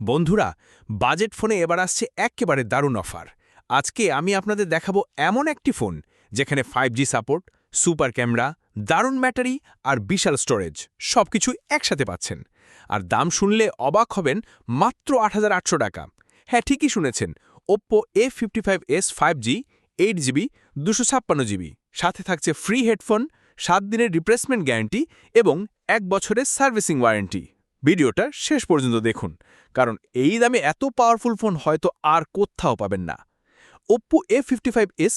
বন্ধুরা, বাজেট ফোনে এবার আসছে একেবারে দারুণ অফার। আজকে আমি আপনাদের দেখাবো এমন একটি ফোন, যেখানে five G support super camera দারুণ ব্যাটারি আর বিশাল স্টোরেজ সব কিছুই একসাথে পাচ্ছেন। আর দাম শুনলে অবাক হবেন, মাত্র আট হাজার আটশো টাকা। হ্যাঁ ঠিকই শুনেছেন Oppo A fifty five S five G eight GB দুশো ছাপ্পান্ন জিবি সাথে থাকছে ফ্রি হেডফোন সাত দিনের রিপ্লেসমেন্ট গ্যারান্টি এবং এক বছরের সার্ভিসিং ওয়ারেন্টি ভিডিওটা শেষ পর্যন্ত দেখুন, কারণ এই দামে এত পাওয়ারফুল ফোন হয়তো আর কোথাও পাবেন না। Oppo A fifty five S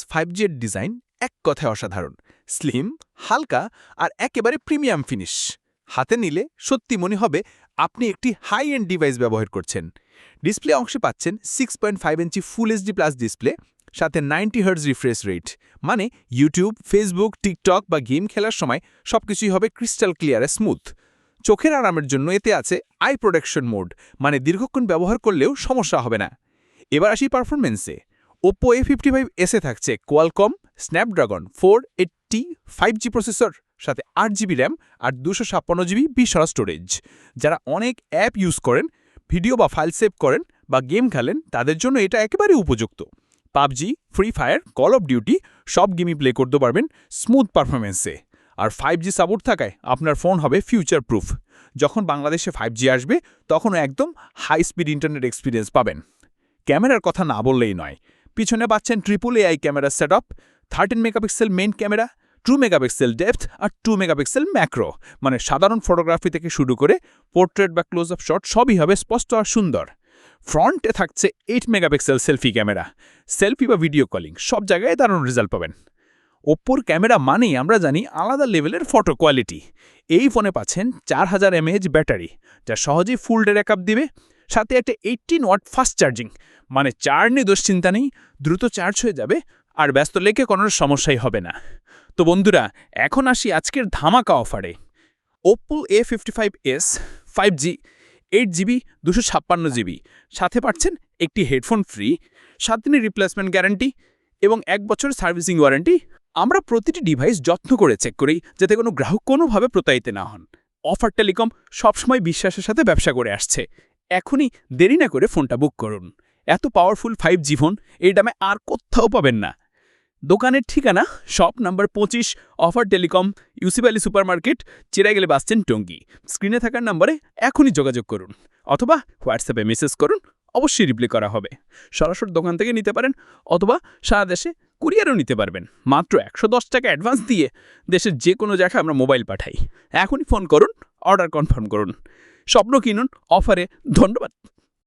design এক কথায় অসাধারণ স্লিম হালকা আর একেবারে প্রিমিয়াম ফিনিশ হাতে নিলে সত্যি মনে হবে আপনি একটি হাই এন্ড ডিভাইস ব্যবহার করছেন। ডিসপ্লে অংশে পাচ্ছেন six point five inch full HD plus display সাথে নাইনটি হার্জ রিফ্রেশ রেট মানে ইউটিউব ফেসবুক টিকটক বা গেম খেলার সময় সবকিছুই হবে ক্রিস্টাল ক্লিয়ারে স্মুথ চোখের আরামের জন্য এতে আছে আই প্রোটেকশন মোড মানে দীর্ঘক্ষণ ব্যবহার করলেও সমস্যা হবে না। এবার আসি পারফরমেন্সে ওপো এ ফিফটি ফাইভ এসে থাকছে Qualcomm Snapdragon four eighty five G processor সাথে আট জিবি র্যাম আর দুশো ছাপ্পান্ন জিবি বিশাল স্টোরেজ যারা অনেক অ্যাপ ইউজ করেন ভিডিও বা ফাইল সেভ করেন বা গেম খেলেন, তাদের জন্য এটা একেবারে উপযুক্ত। PUBG Free Fire Call of Duty সব গেমই প্লে করতে পারবেন স্মুথ পারফরমেন্সে আর ফাইভ জি সাপোর্ট থাকায় আপনার ফোন হবে ফিউচার প্রুফ যখন বাংলাদেশে ফাইভ জি আসবে তখন একদম হাই স্পিড ইন্টারনেট এক্সপিরিয়েন্স পাবেন। ক্যামেরার কথা না বললেই নয়। পিছনে পাচ্ছেন triple AI camera set up thirteen megapixel main camera two megapixel depth আর টু মেগাপিক্সেল ম্যাক্রো মানে সাধারণ ফটোগ্রাফি থেকে শুরু করে পোর্ট্রেট বা ক্লোজ আপ শট সবই হবে স্পষ্ট আর সুন্দর। ফ্রন্টে থাকছে eight megapixel selfie camera selfie বা ভিডিও কলিং সব জায়গায় দারুণ রেজাল্ট পাবেন। ওপ্পোর ক্যামেরা মানেই আমরা জানি আলাদা লেভেলের ফটো কোয়ালিটি এই ফোনে পাচ্ছেন চার হাজার এমএএইচ ব্যাটারি, যা সহজেই ফুল ডে রেকআপ দিবে, সাথে একটা এইটিন ওয়াট ফাস্ট চার্জিং মানে চার্জ নিয়ে দুশ্চিন্তা নেই, দ্রুত চার্জ হয়ে যাবে, আর ব্যস্ত লেকে কোনো সমস্যাই হবে না। তো বন্ধুরা, এখন আসি আজকের ধামাকা অফারে Oppo A fifty five S five G eight GB দুশো ছাপ্পান্ন জিবি সাথে পাচ্ছেন একটি হেডফোন ফ্রি সাত দিনের রিপ্লেসমেন্ট গ্যারান্টি এবং এক বছরের সার্ভিসিং ওয়ারেন্টি আমরা প্রতিটি ডিভাইস যত্ন করে চেক করি যাতে কোনো গ্রাহক কোনোভাবে প্রতারিত না হন। অফার টেলিকম সবসময় বিশ্বাসের সাথে ব্যবসা করে আসছে। এখনই দেরি না করে ফোনটা বুক করুন। এত পাওয়ারফুল ফাইভ জি ফোন এই দামে আর কোথাও পাবেন না। দোকানের ঠিকানা শপ নাম্বার পঁচিশ অফার টেলিকম ইউসিপ আলী সুপারমার্কেট চেরা গেলে বাসছেন টঙ্গি। স্ক্রিনে থাকার নম্বরে এখনই যোগাযোগ করুন অথবা হোয়াটসঅ্যাপে মেসেজ করুন, অবশ্যই রিপ্লাই করা হবে। সরাসরি দোকান থেকে নিতে পারেন অথবা সারা দেশে কুরিয়ারও নিতে পারবেন। মাত্র একশো দশ টাকা অ্যাডভান্স দিয়ে দেশের যে কোনো জায়গায় আমরা মোবাইল পাঠাই। এখনই ফোন করুন অর্ডার কনফার্ম করুন। স্বপ্ন কিনুন অফারে ধন্যবাদ।